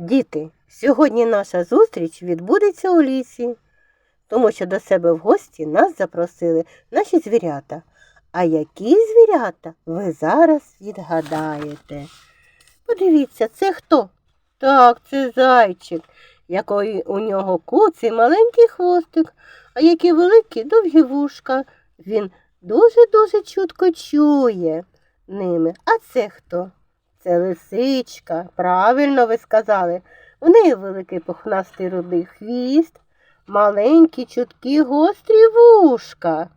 Діти, сьогодні наша зустріч відбудеться у лісі, тому що до себе в гості нас запросили наші звірята. А які звірята ви зараз відгадаєте? Подивіться, це хто? Так, це зайчик, який у нього куций маленький хвостик, а які великі довгі вушка. Він дуже-дуже чутко чує ними. А це хто? Це лисичка. Правильно ви сказали. У неї великий пухнастий рудий хвіст, маленькі чуткі гострі вушка.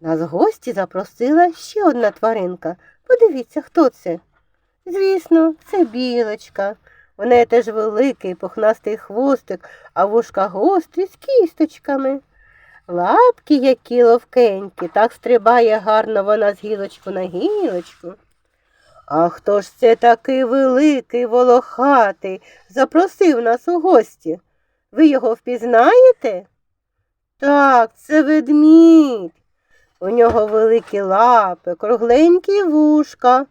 Нас гості запросила ще одна тваринка. Подивіться, хто це? Звісно, це білочка. У неї теж великий пухнастий хвостик, а вушка гострі з кісточками. Лапки, які ловкенькі, так стрибає гарно вона з гілочку на гілочку. А хто ж це такий великий, волохатий, запросив нас у гості? Ви його впізнаєте? Так, це ведмідь. У нього великі лапи, кругленькі вушка,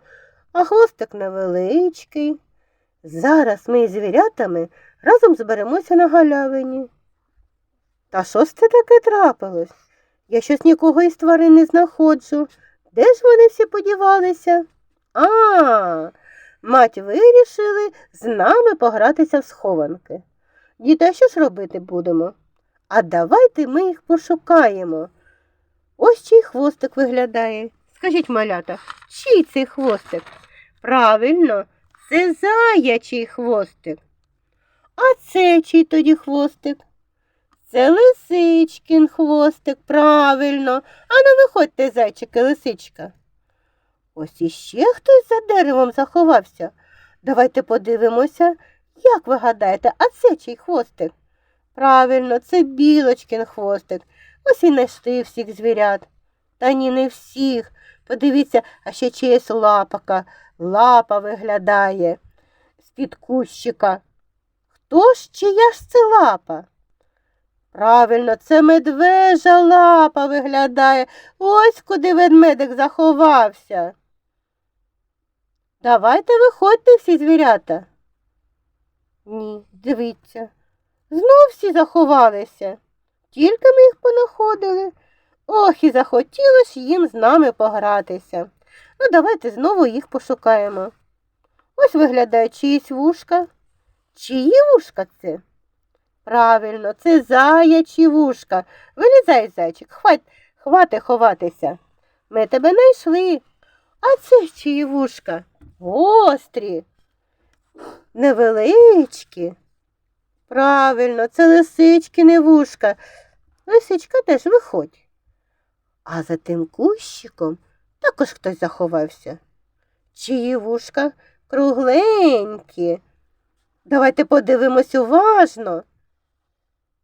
а хвостик невеличкий. Зараз ми із звірятами разом зберемося на галявині. Та що ж це таке трапилось? Я щось нікого із тварин не знаходжу. Де ж вони всі подівалися? А, мать вирішили з нами погратися в схованки. Діти, а що ж робити будемо? А давайте ми їх пошукаємо. Ось чий хвостик виглядає. Скажіть, малята, чий цей хвостик? Правильно, це заячий хвостик. А це чий тоді хвостик? Це лисичкин хвостик, правильно. Ану, виходьте, зайчики, лисичка. Ось іще хтось за деревом заховався. Давайте подивимося, як ви гадаєте, а це чий хвостик? Правильно, це білочкин хвостик. Ось і знайшли всіх звірят. Та ні, не всіх. Подивіться, а ще чиясь лапака. Лапа виглядає з-під кущика. Хто ж чия ж це лапа? Правильно, це медвежа лапа виглядає. Ось куди ведмедик заховався. Давайте виходьте всі звірята. Ні, дивіться. Знов всі заховалися. Тільки ми їх понаходили. Ох, і захотілося їм з нами погратися. Ну, давайте знову їх пошукаємо. Ось виглядає чиїсь вушка. Чиї вушка це? Правильно, це заячі вушка. Вилізай, зайчик, хвать, хвати ховатися. Ми тебе знайшли. А це чиї вушка? Гострі, невеличкі. Правильно, це лисичкине вушка. Лисичка теж виходь. А за тим кущиком також хтось заховався. Чиї вушка кругленькі. Давайте подивимось уважно.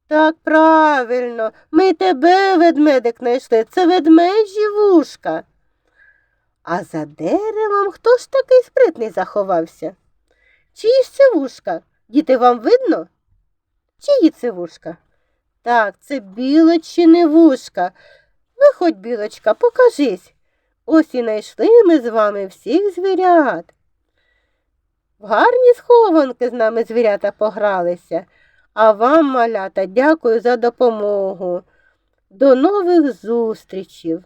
Так, правильно, ми тебе, ведмедик, знайшли. Це ведмежі вушка. А за деревом хто ж такий спритний заховався? Чиї ж це вушка? Діти, вам видно? Чиї це вушка? Так, це білочини вушка. Виходь, білочка, покажись. Ось і знайшли ми з вами всіх звірят. В гарні схованки з нами звірята погралися, а вам, малята, дякую за допомогу. До нових зустрічів!